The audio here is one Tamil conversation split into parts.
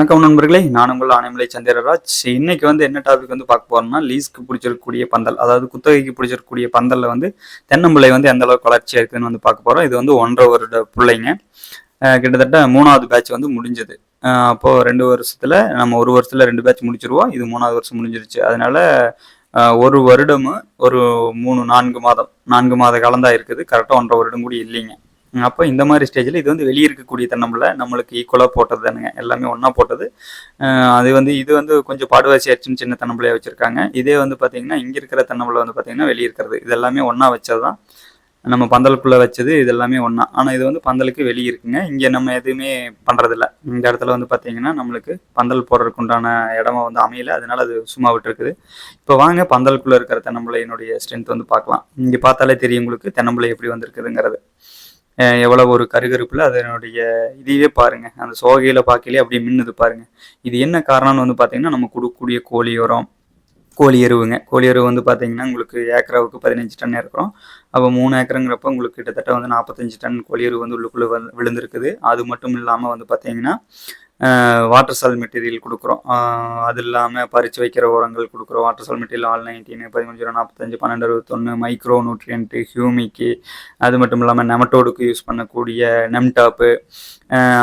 வணக்கம் நண்பர்களே நான் உங்கள் ஆனைமலை சந்திரராஜ். இன்னைக்கு வந்து என்ன டாபிக் வந்து பார்க்க போறோம்னா லீஸ்க்கு பிடிச்சிருக்கக்கூடிய பந்தல் அதாவது குத்தகைக்கு பிடிச்சிருக்கக்கூடிய பந்தலில் வந்து தென்னம்பிள்ளை வந்து எந்த அளவுக்கு வளர்ச்சியாக இருக்குதுன்னு வந்து பார்க்க போறோம். இது வந்து ஒன்றரை வருட பிள்ளைங்க. கிட்டத்தட்ட மூணாவது பேட்ச் வந்து முடிஞ்சது. அப்போது அப்போ ரெண்டு வருஷத்துல நம்ம ஒரு வருஷத்துல ரெண்டு பேட்ச் முடிச்சிருவோம். இது மூணாவது வருஷம் முடிஞ்சிருச்சு. அதனால ஒரு வருடமும் ஒரு மூணு நான்கு மாதம் நான்கு மாத காலம் தான் இருக்குது. கரெக்டாக ஒன்றரை வருடம் கூட இல்லைங்க. அப்போ இந்த மாதிரி ஸ்டேஜில் இது வந்து வெளியே இருக்கக்கூடிய தென்னம்பிள்ளை நம்மளுக்கு ஈக்குவலாக போட்டது தானுங்க எல்லாமே ஒன்றா போட்டது. அது வந்து இது வந்து கொஞ்சம் பாடுவாசி ஆச்சுன்னு சின்ன தென்னம்பிள்ளையாக வச்சுருக்காங்க. இதே வந்து பார்த்தீங்கன்னா இங்கே இருக்கிற தென்னம்பிள்ளை வந்து பார்த்தீங்கன்னா வெளியே இருக்கிறது. இது எல்லாமே ஒன்றா வச்சது தான் நம்ம பந்தலுக்குள்ளே வச்சது இது எல்லாமே ஒன்றா ஆனால் இது வந்து பந்தலுக்கு வெளியே இருக்குங்க. இங்கே நம்ம எதுவுமே பண்ணுறதில்ல இந்த இடத்துல வந்து பார்த்தீங்கன்னா நம்மளுக்கு பந்தல் போடுறதுக்கு உண்டான இடமா வந்து அமையல. அதனால அது சும்மா விட்டுருக்குது. இப்போ வாங்க பந்தலுக்குள்ளே இருக்கிற தென்னம்பிள்ளையினுடைய ஸ்ட்ரென்த் வந்து பார்க்கலாம் இங்கே பார்த்தாலே தெரியும் உங்களுக்கு தென்னம்பிள்ளை எப்படி வந்திருக்குதுங்கிறது. எவ்வளவு ஒரு கருகருப்பில் அதனுடைய இதையே பாருங்க. அந்த சோகையில் பார்க்கலையே அப்படியே மின்னுது பாருங்க. இது என்ன காரணம்னு வந்து பார்த்தீங்கன்னா நம்ம கொடுக்கக்கூடிய கோழி உரம் கோழி எருவுங்க. கோழி எருவு வந்து பார்த்தீங்கன்னா உங்களுக்கு ஏக்கராவுக்கு பதினஞ்சு டன் இருக்கிறோம் அப்போ மூணு ஏக்கருங்கிறப்ப உங்களுக்கு கிட்டத்தட்ட வந்து நாற்பத்தஞ்சு டன் கோழி வந்து உள்ளுக்குள்ளே வந்து விழுந்திருக்குது. அது மட்டும் இல்லாமல் வந்து பார்த்தீங்கன்னா வாட்டர் சால் மெட்டீரியல் கொடுக்குறோம். அது இல்லாமல் பறித்து வைக்கிற உரங்கள் கொடுக்குறோம். வாட்டர் சால் மெட்டீரியல் ஆல் நைன்டீன் பதினஞ்சு ரூபா நாற்பத்தஞ்சு பன்னெண்டு அறுபத்தொன்று மைக்ரோ நியூட்ரியன்ட்டு ஹியூமிக்கு அது மட்டும் இல்லாமல் நெமட்டோடுக்கு யூஸ் பண்ணக்கூடிய நெம்டாப்பு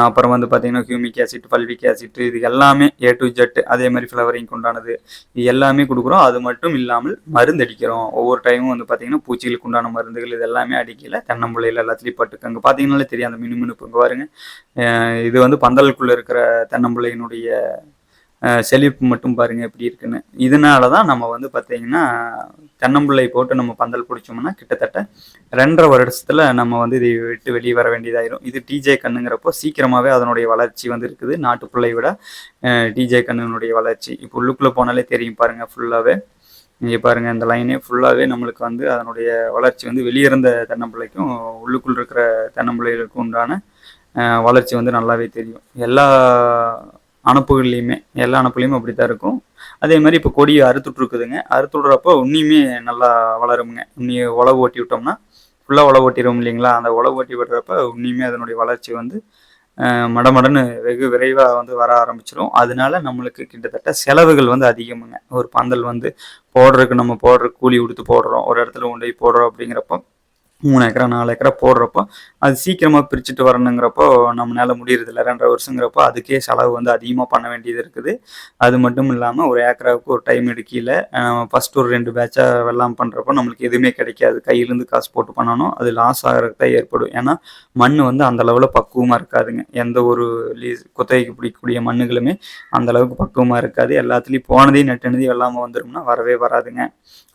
அப்புறம் வந்து பார்த்தீங்கன்னா ஹியூமிக் ஆசிட் பல்விக் ஆசிட் இது எல்லாமே ஏ டு ஜெட் அதே மாதிரி ஃப்ளவரிங் உண்டானது. இது எல்லாமே கொடுக்குறோம். அது மட்டும் இல்லாமல் மருந்து அடிக்கிறோம் ஒவ்வொரு டைமும் வந்து பார்த்தீங்கன்னா பூச்சிகளுக்கு உண்டான மருந்துகள் இது எல்லாமே அடிக்கல. தென்னம்பிள்ளையில் எல்லாத்துலேயும் பட்டுக்கு அங்கே பார்த்தீங்கன்னாலே தெரியும் அந்த மினுமினுப்பு. இங்கே பாருங்க. இது வந்து பந்தலுக்குள்ளே இருக்கிற தென்னம்பிள்ளையினுடைய செழிப்பு மட்டும் பாருங்க எப்படி இருக்குன்னு. இதனால தான் நம்ம வந்து பார்த்தீங்கன்னா தென்னம்பிள்ளை போட்டு நம்ம பந்தல் பிடிச்சோம்னா கிட்டத்தட்ட ரெண்டரை வருடத்தில் நம்ம வந்து இதை விட்டு வெளியே வர வேண்டியதாயிரும். இது டிஜே கண்ணுங்கிறப்போ சீக்கிரமாகவே அதனுடைய வளர்ச்சி வந்து இருக்குது. நாட்டுப்புள்ளை விட டிஜே கண்ணுனுடைய வளர்ச்சி. இப்போ உள்ளுக்குள்ளே போனாலே தெரியும் பாருங்க ஃபுல்லாகவே இங்கே பாருங்கள் இந்த லைனே ஃபுல்லாகவே நம்மளுக்கு வந்து அதனுடைய வளர்ச்சி வந்து வெளியிருந்த தென்னம்பிள்ளைக்கும் உள்ளுக்குள் இருக்கிற தென்னம்பிள்ளைகளுக்கும் உண்டான வளர்ச்சி வந்து நல்லாவே தெரியும். எல்லா அனுப்புகள்லையுமே எல்லா அனுப்புலையுமே அப்படி தான் இருக்கும். அதே மாதிரி இப்போ கொடியை அறுத்துட்ருக்குதுங்க அறுத்துடுறப்போ அறுத்து உன்னியுமே நல்லா வளருமுங்க. உன்னி உழவு ஓட்டி விட்டோம்னா ஃபுல்லாக உழவு ஓட்டிடுவோம் இல்லைங்களா? அந்த உழவு ஓட்டி விடுறப்ப உன்னியுமே அதனுடைய வளர்ச்சி வந்து மடமடன்னு வெகு விரைவாக வந்து வர ஆரம்பிச்சிடும் அதனால நம்மளுக்கு கிட்டத்தட்ட செலவுகள் வந்து அதிகமுங்க. ஒரு பந்தல் வந்து போடுறதுக்கு நம்ம போடுற கூலி கொடுத்து போடுறோம். ஒரு இடத்துல கொண்டு போய் போடுறோம் அப்படிங்கிறப்போ மூணு ஏக்கரா நாலு ஏக்கரா போடுறப்போ அது சீக்கிரமாக பிரிச்சுட்டு வரணுங்கிறப்போ நம்மளால முடியறதில்ல ரெண்டரை வருஷங்கிறப்போ அதுக்கே செலவு வந்து அதிகமாக பண்ண வேண்டியது இருக்குது. அது மட்டும் இல்லாமல் ஒரு ஏக்கராவுக்கு ஒரு டைம் எடுக்கல ஃபர்ஸ்ட் ஒரு ரெண்டு பேட்சாக வெள்ளாம் பண்ணுறப்போ நம்மளுக்கு எதுவுமே கிடைக்காது. கையிலேருந்து காசு போட்டு பண்ணணும். அது லாஸ் ஆகிறதுக்கு தான் ஏற்படும். ஏன்னா மண் வந்து அந்த அளவில் பக்குவமாக இருக்காதுங்க. எந்த ஒரு லீஸ் குத்தகைக்கு பிடிக்கக்கூடிய மண்ணுகளுமே அந்த அளவுக்கு பக்குவமாக இருக்காது. எல்லாத்துலேயும் போனதையும் நெட்டினதையும் வெள்ளாமல் வந்துடும்னா வரவே வராதுங்க.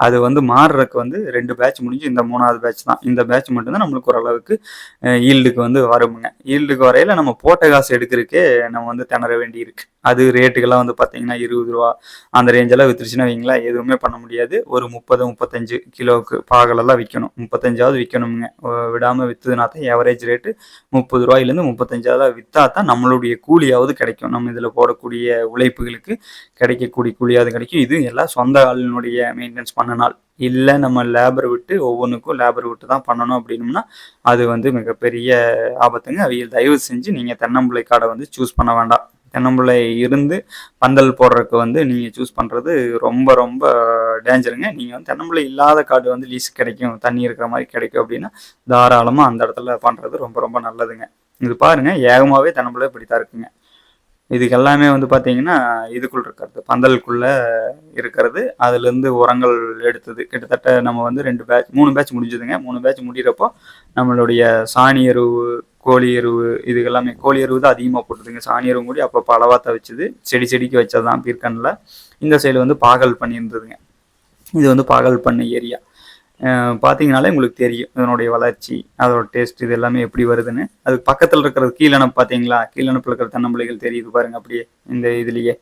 அது வந்து மாறுறதுக்கு வந்து ரெண்டு பேட்ச் முடிஞ்சு இந்த மூணாவது பேட்ச் தான். இந்த பேட்ச் மட்டும்தான் நம்மளுக்கு ஓரளவுக்கு ஈல்டுக்கு வந்து வருமுங்க ஈல்டுக்கு வரையில் நம்ம போட்ட காசு எடுக்கிறதுக்கே நம்ம வந்து திணற வேண்டி இருக்குது அது ரேட்டுக்கெல்லாம் வந்து பார்த்தீங்கன்னா இருபது ரூபா அந்த ரேஞ்செல்லாம் வித்துருச்சுன்னா வைங்களேன் எதுவுமே பண்ண முடியாது. ஒரு முப்பது முப்பத்தஞ்சு கிலோவுக்கு பாகலெல்லாம் விற்கணும் முப்பத்தஞ்சாவது விற்கணுங்க விடாமல் விற்றுதுனா தான் ஏவரேஜ் ரேட்டு முப்பது ரூபாயிலேருந்து முப்பத்தஞ்சாவது விற்றா தான் நம்மளுடைய கூலியாவது கிடைக்கும். நம்ம இதில் போடக்கூடிய உழைப்புகளுக்கு கிடைக்கக்கூடிய கூலியாவது கிடைக்கும். இது எல்லாம் சொந்த ஆளினுடைய மெயின்டெனன்ஸ் பண்ணினால். இல்லை நம்ம லேபர் விட்டு ஒவ்வொன்றுக்கும் லேபர் விட்டு தான் பண்ணணும் அப்படின்னம்னா அது வந்து மிகப்பெரிய ஆபத்துங்க. அவைய தயவு செஞ்சு நீங்கள் தென்னம்பிள்ளை காடை வந்து சூஸ் பண்ண வேண்டாம். தென்னம்பிள்ளை இருந்து பந்தல் போடுறதுக்கு வந்து நீங்கள் சூஸ் பண்ணுறது ரொம்ப ரொம்ப டேஞ்சருங்க நீங்கள் வந்து தென்னம்பிள்ளை இல்லாத காடு வந்து லீஸ் கிடைக்கும். தண்ணி இருக்கிற மாதிரி கிடைக்கும் அப்படின்னா தாராளமாக அந்த இடத்துல பண்ணுறது ரொம்ப ரொம்ப நல்லதுங்க. இது பாருங்கள் ஏகமாகவே தென்னம்பிள்ளை இப்படி தான் இருக்குங்க. இதுக்கு எல்லாமே வந்து பார்த்தீங்கன்னா இதுக்குள் இருக்கிறது பந்தலுக்குள்ளே இருக்கிறது. அதுலேருந்து உரங்கள் எடுத்தது. கிட்டத்தட்ட நம்ம வந்து ரெண்டு பேட்ச் மூணு பேட்ச் முடிஞ்சதுங்க. மூணு பேட்ச் முடிகிறப்போ நம்மளுடைய சாணி எருவு கோழி எருவு இது எல்லாமே கோழி எருவு தான் அதிகமாக போட்டுதுங்க சாணி எருவு கூடி அப்போ அளவாத்த வச்சது. செடி செடிக்கு வச்சது தான் பீர்க்கனில் இந்த சைடு வந்து பாகல் பண்ணியிருந்ததுங்க. இது வந்து பாகல் பண்ண ஏரியா. பார்த்தீங்கனாலே உங்களுக்கு தெரியும். இதனுடைய வளர்ச்சி அதோட டேஸ்ட் இது எல்லாமே எப்படி வருதுன்னு. அது பக்கத்தில் இருக்கிறது கீழனப்பு பார்த்தீங்களா கீழனப்பில் இருக்கிற தன்னம்பிள்ளைகள் தெரியுது பாருங்கள் அப்படியே. இந்த இதுலேயே.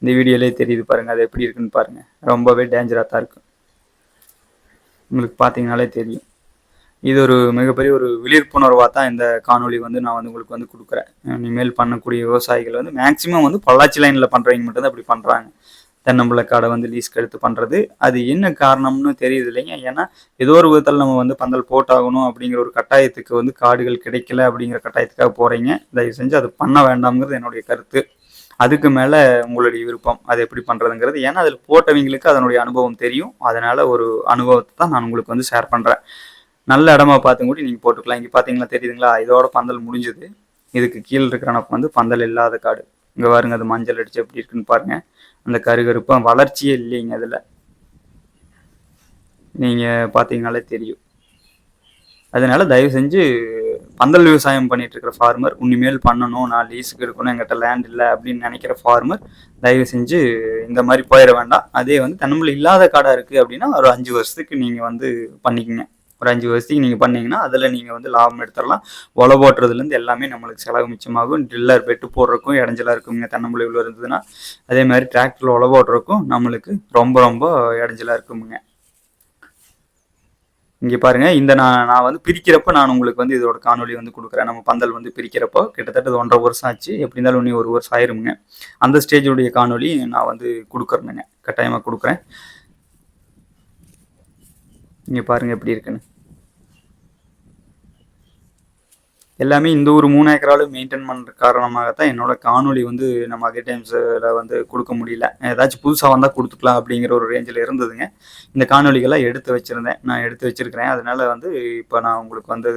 இந்த வீடியோலேயே தெரியுது பாருங்கள் அது எப்படி இருக்குன்னு பாருங்கள் ரொம்பவே டேஞ்சராக தான் இருக்கும் உங்களுக்கு பார்த்தீங்கனாலே தெரியும். இது ஒரு மிகப்பெரிய ஒரு விழிப்புணர்வாக தான் இந்த காணொளி வந்து நான் வந்து உங்களுக்கு வந்து கொடுக்குறேன். இனிமேல் பண்ணக்கூடிய விவசாயிகள் வந்து மேக்சிமம் வந்து பொள்ளாச்சி லைனில் பண்ணுறவங்க மட்டும்தான் இப்படி பண்ணுறாங்க தென்னம்பிள்ளை காடை வந்து லீஸ்க்கு எடுத்து பண்ணுறது அது என்ன காரணம்னு தெரியுது இல்லைங்க? ஏன்னா ஏதோ ஒரு விதத்தில் நம்ம வந்து பந்தல் போட்டாகணும் அப்படிங்கிற ஒரு கட்டாயத்துக்கு வந்து காடுகள் கிடைக்கல அப்படிங்கிற கட்டாயத்துக்காக போகிறீங்க தயவு செஞ்சு அது பண்ண வேண்டாம்ங்கிறது என்னுடைய கருத்து. அதுக்கு மேலே உங்களுடைய விருப்பம். அது எப்படி பண்ணுறதுங்கிறது ஏன்னா அதில் போட்டவங்களுக்கு அதனுடைய அனுபவம் தெரியும். அதனால் ஒரு அனுபவத்தை தான் நான் உங்களுக்கு வந்து ஷேர் பண்ணுறேன் நல்ல இடமா பார்த்து கூட நீங்கள் போட்டுக்கலாம். இங்கே பார்த்தீங்களா தெரியுதுங்களா? இதோட பந்தல் முடிஞ்சுது. இதுக்கு கீழே இருக்கிறனப்ப வந்து பந்தல் இல்லாத காடு. இங்கே பாருங்க அது மஞ்சள் அடிச்சு எப்படி இருக்குன்னு பாருங்கள் அந்த கருகருப்பாக வளர்ச்சியே இல்லைங்க அதில் நீங்கள் பார்த்தீங்கனாலே தெரியும். அதனால தயவு செஞ்சு பந்தல் விவசாயம் பண்ணிட்டு இருக்கிற ஃபார்மர் உன்னிமேல் பண்ணணும் நான் லீஸுக்கு எடுக்கணும் எங்கிட்ட லேண்ட் இல்லை அப்படின்னு நினைக்கிற ஃபார்மர் தயவு செஞ்சு இந்த மாதிரி போயிட வேண்டாம். அதே வந்து தென்னம்பிள்ளை இல்லாத காடாக இருக்குது அப்படின்னா ஒரு அஞ்சு வருஷத்துக்கு நீங்கள் வந்து பண்ணிக்கங்க. ஒரு அஞ்சு வருஷத்துக்கு நீங்கள் பண்ணீங்கன்னா அதில் நீங்கள் வந்து லாபம் எடுத்துடலாம். ஒலை போட்டுறதுலேருந்து எல்லாமே நம்மளுக்கு செலவு மிச்சமாகும். ட்ரில்லர் பெட்டு போடுறக்கும் இடைஞ்சலாக இருக்குங்க. தென்னம்பிள்ளை உள்ள இருந்ததுன்னா அதே மாதிரி டிராக்டரில் ஒலை போடுறதுக்கும் நம்மளுக்கு ரொம்ப ரொம்ப இடைஞ்சலாக இருக்குமுங்க. இங்கே பாருங்க இந்த நான் நான் வந்து பிரிக்கிறப்போ நான் உங்களுக்கு வந்து இதோட காணொலி வந்து கொடுக்குறேன். நம்ம பந்தல் வந்து பிரிக்கிறப்போ கிட்டத்தட்ட இது ஒன்றரை வருஷம் ஆச்சு. எப்படி இருந்தாலும் இன்னும் ஒரு வருஷம் ஆயிருமுங்க. அந்த ஸ்டேஜுடைய காணொலி நான் வந்து கொடுக்குறேனுங்க. கட்டாயமாக கொடுக்குறேன். இங்கே பாருங்க எப்படி இருக்குன்னு. எல்லாமே இந்த ஒரு மூணு ஏக்கராலும் மெயின்டைன் பண்ணுற காரணமாக தான் என்னோட காணொலி வந்து நம்ம அதே டைம்ஸில் வந்து கொடுக்க முடியல. ஏதாச்சும் புதுசாக வந்தால் கொடுத்துக்கலாம் அப்படிங்கிற ஒரு ரேஞ்சில் இருந்ததுங்க. இந்த காணொலிகள்லாம் எடுத்து வச்சுருந்தேன். நான் எடுத்து வச்சுருக்கிறேன். அதனால் வந்து இப்போ நான் உங்களுக்கு வந்து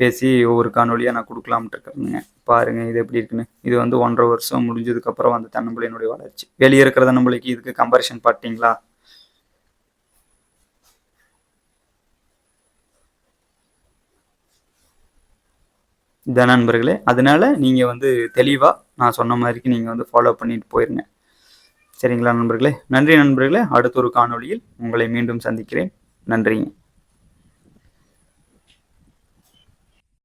பேசி ஒவ்வொரு காணொலியாக நான் கொடுக்கலாம்ட்டு இருக்கிறேங்க பாருங்கள் இது எப்படி இருக்குன்னு. இது வந்து ஒன்றரை வருஷம் முடிஞ்சதுக்கப்புறம் வந்து தன்னம்பிள்ளையினுடைய வளர்ச்சி. வெளியே இருக்கிற தன்னம்பிள்ளைக்கு இதுக்கு கம்பேரிஷன் பார்த்தீங்களா? இந்த நண்பர்களே அதனால் நீங்கள் வந்து தெளிவாக நான் சொன்ன மாதிரிக்கு நீங்கள் வந்து ஃபாலோ பண்ணிட்டு போயிருங்க. சரிங்களா நண்பர்களே? நன்றி நண்பர்களே. அடுத்த ஒரு காணொளியில் உங்களை மீண்டும் சந்திக்கிறேன். நன்றிங்க.